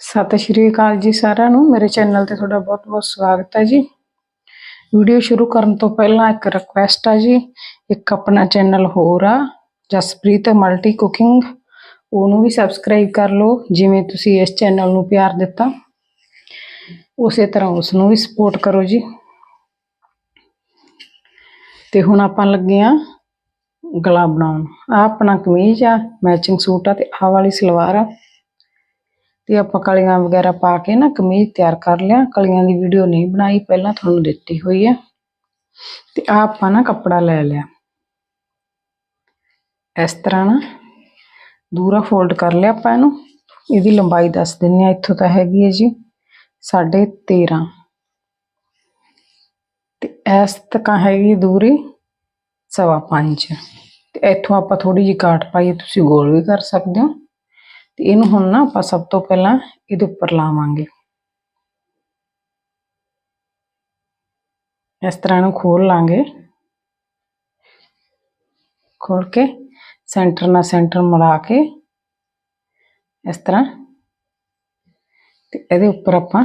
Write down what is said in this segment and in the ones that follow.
ਸਤਿ ਸ਼੍ਰੀ ਅਕਾਲ ਜੀ ਸਾਰਿਆਂ ਨੂੰ। ਮੇਰੇ ਚੈਨਲ ਤੇ ਤੁਹਾਡਾ ਬਹੁਤ-ਬਹੁਤ ਸਵਾਗਤ ਹੈ ਜੀ। ਵੀਡੀਓ ਸ਼ੁਰੂ ਕਰਨ ਤੋਂ ਪਹਿਲਾਂ ਇੱਕ ਰਿਕੁਐਸਟ ਆ ਜੀ। ਇੱਕ ਆਪਣਾ ਚੈਨਲ ਹੋਰ ਆ, ਜਸਪ੍ਰੀਤ ਮਲਟੀ ਕੁਕਿੰਗ ਉਹਨੂੰ ਵੀ ਸਬਸਕ੍ਰਾਈਬ ਕਰ ਲਓ, ਜਿਵੇਂ ਤੁਸੀਂ ਇਸ ਚੈਨਲ ਨੂੰ ਪਿਆਰ ਦਿੱਤਾ। ਉਸੇ ਤਰ੍ਹਾਂ ਉਸ ਨੂੰ ਵੀ ਸਪੋਰਟ ਕਰੋ ਜੀ। ਤੇ ਹੁਣ ਆਪਾਂ ਲੱਗੇ ਆ ਗਲਾ ਬਣਾਉਣ। ਆ ਆਪਣਾ ਕਮੀਜ਼ ਆ ਮੈਚਿੰਗ ਸੂਟ ਆ ਤੇ ਆਹ ਵਾਲੀ ਸਲਵਾਰ ਆ। ਤੇ ਆਪਾਂ ਕਲੀਆਂ ਵਗੈਰਾ ਪਾ ਕੇ ਨਾ ਕਮੀਜ਼ ਤਿਆਰ ਕਰ ਲਿਆ। ਕਲੀਆਂ ਦੀ ਵੀਡੀਓ ਨਹੀਂ ਬਣਾਈ, ਪਹਿਲਾਂ ਤੁਹਾਨੂੰ ਦਿੱਤੀ ਹੋਈ ਹੈ ਤੇ ਆ ਆਪਾਂ ਨਾ ਕੱਪੜਾ ਲੈ ਲਿਆ। ਇਸ ਤਰ੍ਹਾਂ ਨਾ ਦੂਰਾ ਫੋਲਡ ਕਰ ਲਿਆ ਆਪਾਂ ਇਹਨੂੰ। ਇਹਦੀ ਲੰਬਾਈ ਦੱਸ ਦਿੰਨੇ ਆ ਇੱਥੋਂ ਤਾਂ ਹੈਗੀ ਹੈ ਜੀ 13.5 ਤੇ ਇਸ ਤੱਕ ਹੈਗੀ ਦੂਰੀ ਸਵਾ ਪੰਜ। ਤੇ ਇੱਥੋਂ ਆਪਾਂ ਥੋੜੀ ਜਿਹੀ ਕਾਟ ਪਾਈਏ ਤੁਸੀਂ ਗੋਲ ਵੀ ਕਰ ਸਕਦੇ ਹੋ। ਤੇ ਇਹਨੂੰ ਹੁਣ ਨਾ ਆਪਾਂ ਸਭ ਤੋਂ ਪਹਿਲਾਂ ਇਹਦੇ ਉੱਪਰ ਲਾਵਾਂਗੇ। ਇਸ ਤਰ੍ਹਾਂ ਇਹਨੂੰ ਖੋਲ ਲਾਂਗੇ। ਖੋਲ ਕੇ ਸੈਂਟਰ ਨਾਲ ਸੈਂਟਰ ਮਿਲਾ ਕੇ ਇਸ ਤਰ੍ਹਾਂ ਤੇ ਇਹਦੇ ਉੱਪਰ ਆਪਾਂ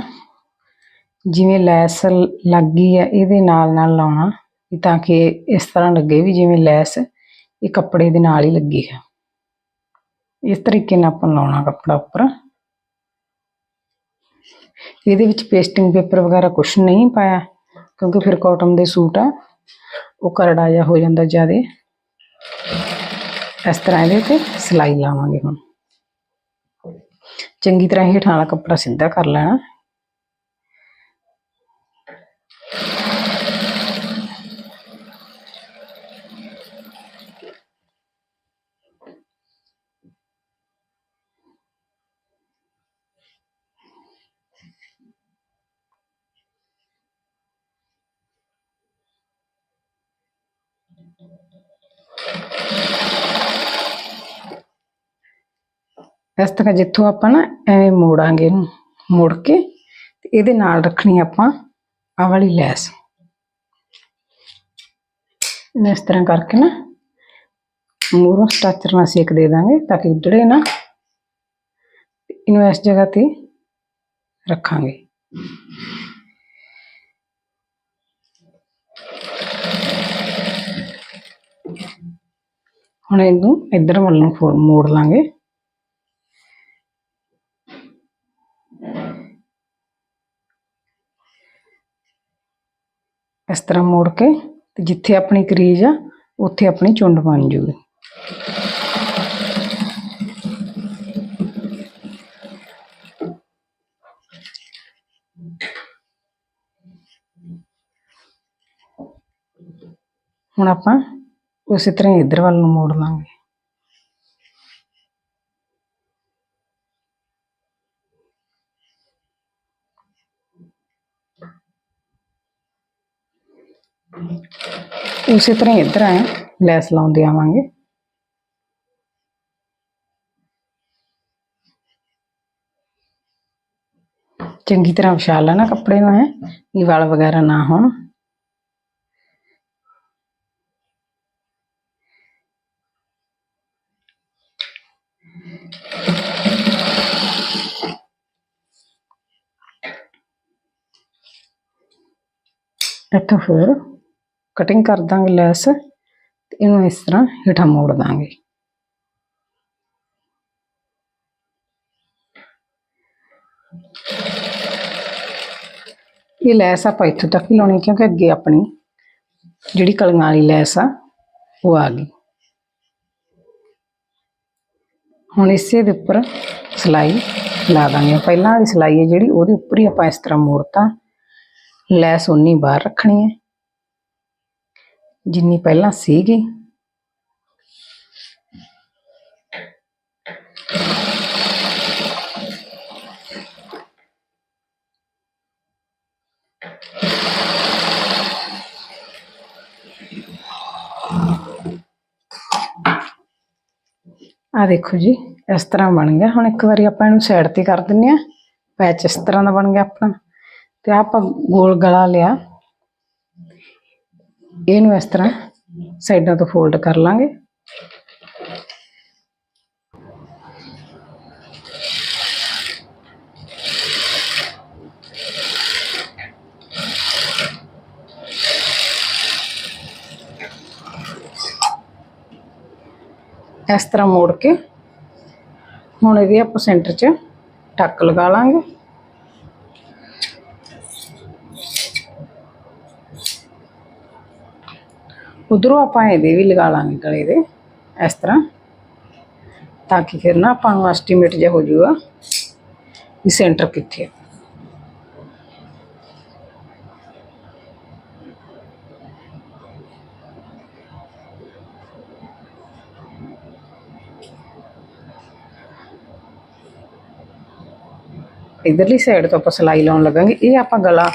ਜਿਵੇਂ ਲੈਸ ਲੱਗੀ ਹੈ ਇਹਦੇ ਨਾਲ ਨਾਲ ਲਾਉਣਾ ਤਾਂ ਕਿ ਇਸ ਤਰ੍ਹਾਂ ਲੱਗੇ ਵੀ ਜਿਵੇਂ ਲੈਸ ਇਹ ਕੱਪੜੇ ਦੇ ਨਾਲ ਹੀ ਲੱਗੀ ਹੈ ਇਸ ਤਰੀਕੇ ਨਾਲ ਆਪਾਂ ਲਾਉਣਾ ਕੱਪੜਾ ਉੱਪਰ। ਇਹਦੇ ਵਿੱਚ ਪੇਸਟਿੰਗ ਪੇਪਰ ਵਗੈਰਾ ਕੁਝ ਨਹੀਂ ਪਾਇਆ, ਕਿਉਂਕਿ ਫਿਰ ਕਾਟਨ ਦੇ ਸੂਟ ਆ, ਉਹ ਕਰੜਾ ਜਿਹਾ ਹੋ ਜਾਂਦਾ ਜ਼ਿਆਦਾ। ਇਸ ਤਰ੍ਹਾਂ ਇਹਦੇ ਤੇ ਸਿਲਾਈ ਲਾਵਾਂਗੇ ਹੁਣ। ਚੰਗੀ ਤਰ੍ਹਾਂ ਹੇਠਾਂ ਵਾਲਾ ਕੱਪੜਾ ਸਿੱਧਾ ਕਰ ਲੈਣਾ। ਇਸ ਤਰ੍ਹਾਂ ਜਿੱਥੋਂ ਆਪਾਂ ਨਾ ਐਵੇਂ ਮੋੜਾਂਗੇ ਇਹਨੂੰ, ਮੋੜ ਕੇ ਤੇ ਇਹਦੇ ਨਾਲ ਰੱਖਣੀ ਆਪਾਂ ਆਹ ਵਾਲੀ ਲੈਸ। ਇਹਨੂੰ ਇਸ ਤਰ੍ਹਾਂ ਕਰਕੇ ਨਾ ਮੂਰੋਂ ਸਟਾਚਰ ਨਾਲ ਸੇਕ ਦੇ ਦਾਂਗੇ ਤਾਂ ਕਿ ਉਧੜੇ ਨਾ ਇਹਨੂੰ ਇਸ ਜਗ੍ਹਾ ਤੇ ਰੱਖਾਂਗੇ। ਹੁਣ ਇਹਨੂੰ ਇੱਧਰ ਵੱਲ ਨੂੰ ਫੋ- ਮੋੜ ਲਾਂਗੇ ਇਸ ਤਰ੍ਹਾਂ ਮੋੜ ਕੇ ਤੇ ਜਿੱਥੇ ਆਪਣੀ ਕਰੀਜ਼ ਆ ਉੱਥੇ ਆਪਣੀ ਚੁੰਡ ਬਣ ਜੂਗੀ ਹੁਣ ਆਪਾਂ ਉਸੇ ਤਰ੍ਹਾਂ ਹੀ ਇੱਧਰ ਵੱਲ ਨੂੰ ਮੋੜ ਲਾਂਗੇ ਉਸੇ ਤਰ੍ਹਾਂ ਹੀ ਇੱਧਰ ਆਏ ਲੈਸ ਲਾਉਂਦੇ ਆਵਾਂਗੇ ਚੰਗੀ ਤਰ੍ਹਾਂ ਵਿਛਾ ਲੈਣਾ ਕੱਪੜੇ ਨੂੰ ਹੈ ਇਹ ਵਾਲ ਇੱਥੋਂ ਫਿਰ ਕਟਿੰਗ ਕਰ ਦਾਂਗੇ ਲੈਸ ਤੇ ਇਹਨੂੰ ਇਸ ਤਰ੍ਹਾਂ ਹੇਠਾਂ ਮੋੜ ਦਾਂਗੇ। ਇਹ ਲੈਸ ਆਪਾਂ ਇੱਥੋਂ ਤੱਕ ਹੀ ਲਾਉਣੀ ਕਿਉਂਕਿ ਅੱਗੇ ਆਪਣੀ ਜਿਹੜੀ ਕਲੀਆਂ ਵਾਲੀ ਲੈਸ ਆ, ਉਹ ਆ ਗਈ। ਹੁਣ ਇਸੇ ਦੇ ਉੱਪਰ ਸਿਲਾਈ ਲਾ ਦਾਂਗੇ। ਪਹਿਲਾਂ ਵਾਲੀ ਸਿਲਾਈ ਹੈ ਜਿਹੜੀ, ਉਹਦੇ ਉੱਪਰ ਹੀ ਆਪਾਂ ਇਸ ਤਰ੍ਹਾਂ ਮੋੜਤਾ। ਲੈਸ ਉਨੀ ਬਾਹਰ ਰੱਖਣੀ ਹੈ। ਜਿੰਨੀ ਪਹਿਲਾਂ ਸੀਗੀ। ਆ ਦੇਖੋ ਜੀ, ਇਸ ਤਰ੍ਹਾਂ ਬਣ ਗਿਆ। ਹੁਣ ਇੱਕ ਵਾਰੀ ਆਪਾਂ ਇਹਨੂੰ ਸਾਈਡ ਤੇ ਕਰ ਦਿੰਨੇ ਆ ਪੈਚ ਇਸ ਤਰ੍ਹਾਂ ਦਾ ਬਣ ਗਿਆ ਆਪਣਾ। तो आप गोल गला लिया इन इस तरह साइडा तो फोल्ड कर लेंगे। इस तरह मोड़ के हम यदि आप सेंटर च, टक लगा लेंगे। ਉਧਰੋਂ ਆਪਾਂ ਇਹਦੇ ਵੀ ਲਗਾ ਲਾਂਗੇ ਗਲੇ ਦੇ, ਇਸ ਤਰ੍ਹਾਂ, ਤਾਂ ਕਿ ਫਿਰ ਨਾ ਆਪਾਂ ਨੂੰ ਐਸਟੀਮੇਟ ਜਿਹਾ ਹੋ ਜਾਊਗਾ ਵੀ ਸੈਂਟਰ ਕਿੱਥੇ ਹੈ ਇਧਰਲੀ ਸਾਈਡ ਤੋਂ ਆਪਾਂ ਸਿਲਾਈ ਲਾਉਣ ਲੱਗਾਂਗੇ। ਇਹ ਆਪਾਂ ਗਲਾ,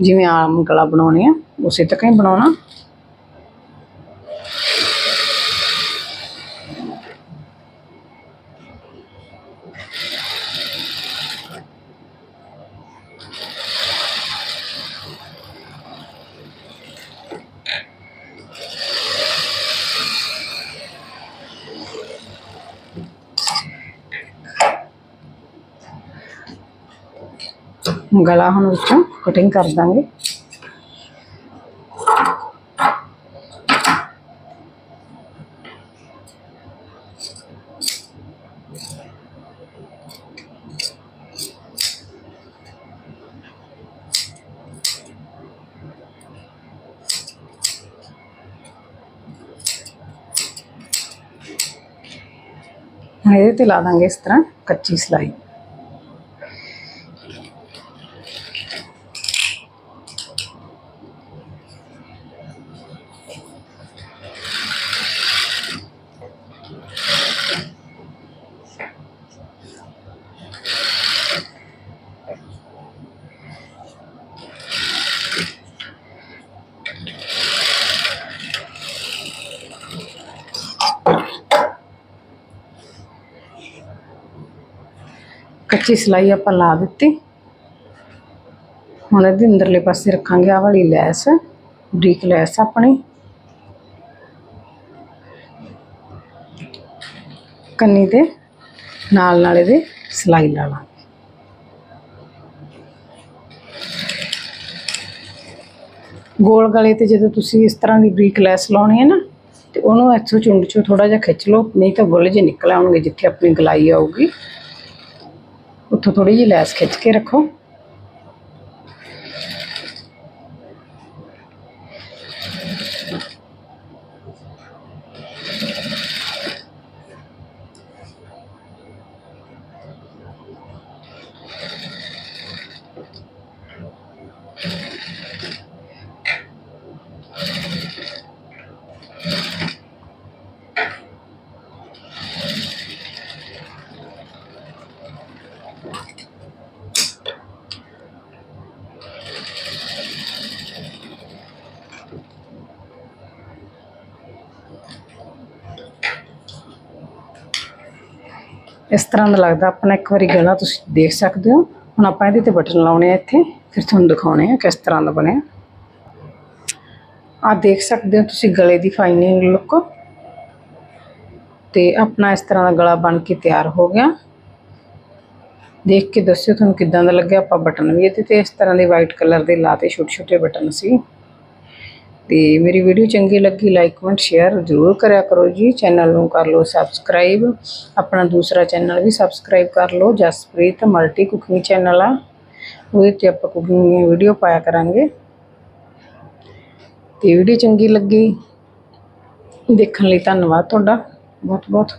ਜਿਵੇਂ ਆਮ ਗਲਾ ਬਣਾਉਣੇ ਆ, ਉਸੇ ਤਰ੍ਹਾਂ ਹੀ ਬਣਾਉਣਾ। ਗਲਾ ਹੁਣ ਵਿੱਚੋਂ ਕਟਿੰਗ ਕਰ ਦਾਂਗੇ ਹੁਣ ਇਹਦੇ ਤੇ ਲਾ ਦਾਂਗੇ ਇਸ ਤਰ੍ਹਾਂ ਕੱਚੀ ਸਲਾਈ ਆਪਾਂ ਲਾ ਦਿੱਤੀ। ਹੁਣ ਇਹਦੇ ਅੰਦਰਲੇ ਪਾਸੇ ਰੱਖਾਂਗੇ ਆਹ ਵਾਲੀ ਲੈਸ, ਬਰੀਕ ਲੈਸ ਆਪਣੀ। ਕੰਨੀ ਦੇ ਨਾਲ ਨਾਲ ਇਹਦੇ ਸਲਾਈ ਲਾ ਲਾਂਗੇ। ਗੋਲ ਗਲੇ ਤੇ ਜਦੋਂ ਤੁਸੀਂ ਇਸ ਤਰ੍ਹਾਂ ਦੀ ਬਰੀਕ ਲੈਸ ਲਾਉਣੀ ਹੈ ਨਾ, ਤੇ ਉਹਨੂੰ ਇੱਥੋਂ ਚੁੰਡ ਚੋਂ ਥੋੜਾ ਜਿਹਾ ਖਿੱਚ ਲਓ, ਨਹੀਂ ਤਾਂ ਗੁੱਲ ਜੇ ਨਿਕਲ ਆਉਣਗੇ ਜਿੱਥੇ ਆਪਣੀ ਗਲਾਈ ਆਊਗੀ। ਉੱਥੋਂ ਥੋੜੀ ਜਿਹੀ ਲੈਸ ਖਿੱਚ ਕੇ ਰੱਖੋ ਇਸ ਤਰ੍ਹਾਂ ਦਾ ਲੱਗਦਾ ਆਪਣਾ ਇੱਕ ਵਾਰੀ ਗਲਾ ਤੁਸੀਂ ਦੇਖ ਸਕਦੇ ਹੋ। ਹੁਣ ਆਪਾਂ ਇਹਦੇ ਤੇ ਬਟਨ ਲਾਉਣੇ ਆ ਇੱਥੇ, ਫਿਰ ਤੁਹਾਨੂੰ ਦਿਖਾਉਣੇ ਆ ਕਿਸ ਤਰ੍ਹਾਂ ਦਾ ਬਣਿਆ। ਆ ਦੇਖ ਸਕਦੇ ਹੋ ਤੁਸੀਂ ਗਲੇ ਦੀ ਫਾਈਨਿੰਗ ਲੁੱਕ ਤੇ ਆਪਣਾ ਇਸ ਤਰ੍ਹਾਂ ਦਾ ਗਲਾ ਬਣ ਕੇ ਤਿਆਰ ਹੋ ਗਿਆ। ਦੇਖ ਕੇ ਦੱਸਿਓ ਤੁਹਾਨੂੰ ਕਿੱਦਾਂ ਦਾ ਲੱਗਿਆ। ਆਪਾਂ ਬਟਨ ਵੀ ਇਹਦੇ ਤੇ ਇਸ ਤਰ੍ਹਾਂ ਦੇ ਵਾਈਟ ਕਲਰ ਦੇ ਲਾਤੇ ਛੋਟੇ ਛੋਟੇ ਬਟਨ ਸੀ। ਤੇ ਮੇਰੀ ਵੀਡੀਓ ਚੰਗੀ ਲੱਗੀ ਲਾਈਕ ਕਮੈਂਟ ਸ਼ੇਅਰ ਜ਼ਰੂਰ ਕਰਿਆ ਕਰੋ ਜੀ। ਚੈਨਲ ਨੂੰ ਕਰ ਲਓ ਸਬਸਕ੍ਰਾਈਬ ਆਪਣਾ ਦੂਸਰਾ ਚੈਨਲ ਵੀ ਸਬਸਕ੍ਰਾਈਬ ਕਰ ਲਓ। ਜਸਪ੍ਰੀਤ ਮਲਟੀ ਕੁਕਿੰਗ ਚੈਨਲ ਆ। ਉਹਦੇ ਤੇ ਆਪਾਂ ਕੁਕਿੰਗ ਦੀਆਂ ਵੀਡੀਓ ਪਾਇਆ ਕਰਾਂਗੇ। ਤੇ ਵੀਡੀਓ ਚੰਗੀ ਲੱਗੀ। ਦੇਖਣ ਲਈ ਧੰਨਵਾਦ ਤੁਹਾਡਾ। ਬਹੁਤ ਬਹੁਤ